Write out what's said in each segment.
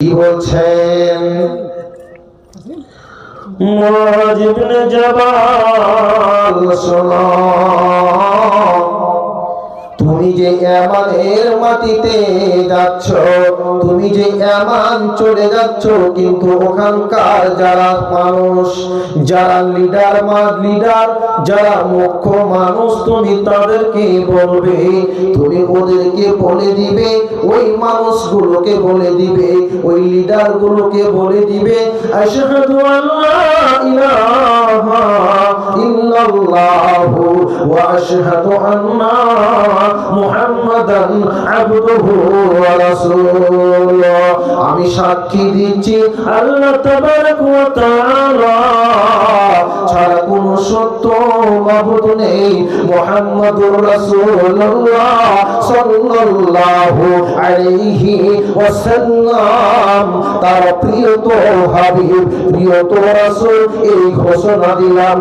বলছেন? মজিবনে জবাল শোনো। তুমি যে এমানের মাটিতে যাচ্ছ, তুমি যে এমান চলে যাচ্ছ, কিন্তু ওখানকার যারা মানুষ, যারা লিডার মা লিডার যারা মুখ্য মানুষ, তুমি তাদেরকে বলবে, তুমি ওদেরকে বলে দিবে, ওই মানুষগুলোকে বলে দিবে, ওই লিডার গুলোকে বলে দিবে, আশহাদু ওয়া আশহাদু আন্না মুহাম্মাদান আবদুহু ওয়া রাসূলুহু। আমি সাক্ষী দিচ্ছি আল্লাহ তাবারক ওয়া তাআলা ছাড়া কোনো সত্য মাবুদ নেই। মুহাম্মাদুর রাসূলুল্লাহ সাল্লাল্লাহু আলাইহি ওয়াসাল্লাম। তার হাবিব রাসূল, এই ঘোষণা দিলাম।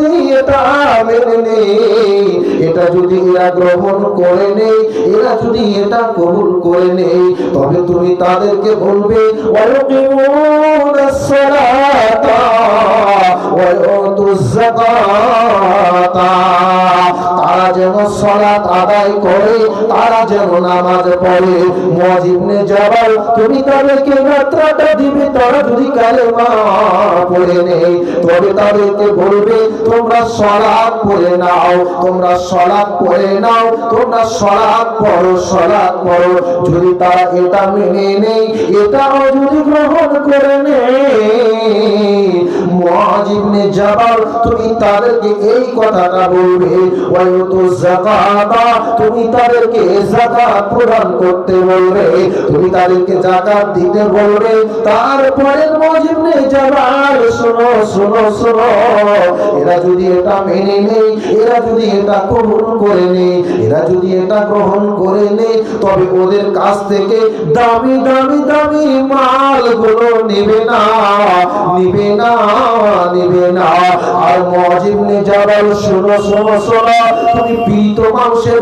যদি এটা মেনে নেই এটা যদি এরা গ্রহণ করে নেই এরা যদি এটা কবুল করে নেই তবে তুমি তাদেরকে বলবে তারা যেন আদায় করে, তারা যেন নামাজ পড়ে। মজিবনে জবাল, তুমি তাদেরকে মাত্রাটা তারা যদি কালেমা পড়ে নেই। তবে তাদেরকে বলবে, তোমরা সলাপ পড়ে নাও, তোমরা সলাপ পড়ে নাও, তোমরা সলাপ পড়ো সলাপ পড়ো। যদি তারা এটা মেনে নেই এটাও যদি গ্রহণ করে নেই মুআজিবনে জাবাল, তুমি তাদেরকে এই কথাটা বলবে ওয়ায়ুতু যাকাতা তুমি তাদেরকে যাকাত প্রদান করতে বলবে, তুমি তাদেরকে যাকাত দিতে বলবে। তারপরে মুআজিবনে জাবাল, শোনো শোনো শোনো, এরা যদি এটা মেনে নেই এরা যদি এটা কবুল করে নেই এরা যদি এটা গ্রহণ করে নেই তবে ওদের কাছ থেকে দামি দামি দামি মালগুলো নেবে না। নিবে না নিবে না। আর মজিব নে শোনো শোনো শোনো তুমি পীড়িত মানুষের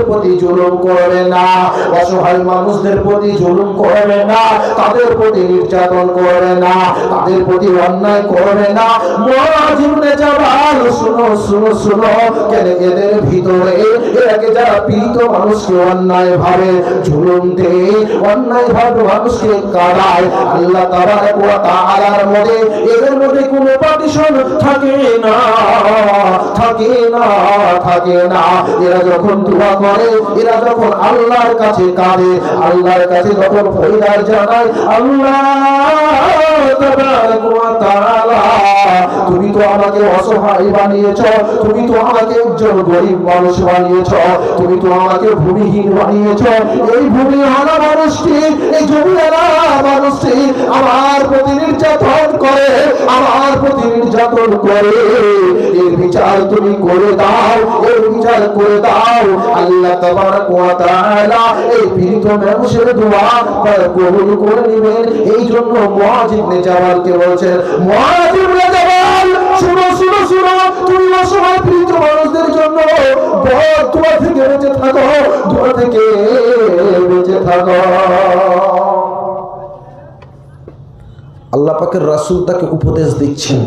তাদের প্রতি নির্যাতন করবে না, তাদের প্রতি অন্যায় করবে না। মজিব নে যাবার শোনো শোনো শোনো কেন এদের ভিতরে এরাকে যারা পীড়িত মানুষকে অন্যায় ভাবে, জুলুম অন্যায় ভাবে মানুষকে কাড়ায় আল্লাহ তাবারক ওয়া তাআলার মধ্যে এদের মধ্যে কোনো পার্টিশন থাকে না। থাকে না থাকে না এরা যখন দোয়া করে, এরা যখন আল্লাহর কাছে কাঁদে, আল্লাহর কাছে যখন ফরিয়াদ জানায়, আল্লাহ তুমি তো আমাকে অসহায় বানিয়েছ, তুমি তো আমাকে একজন গরিব মানুষ বানিয়েছ, তুমি তো আমাকে ভূমিহীন বানিয়েছ। এই ভূমিহারা মানুষটি, এই জমিহারা মানুষটি আমার প্রতি নির্যাতন করে, আমার প্রতি নির্যাতন করে। এর বিচার তুমি করে দাও এর বিচার করে দাও। আল্লাহ এই পীড়িত মানুষের দোয়া করে নেবেন। এই জন্য মুআজ ইবনে জাবালকে বলছেন মুআজ ইবনে শুনো শুনো শুনো, তুমি পীড়িত মানুষদের জন্য দোয়া থেকে বেঁচে থাকো দোয়া থেকে বেঁচে থাকো। আল্লাহ পাকের রাসূল তাকে উপদেশ দিচ্ছেন।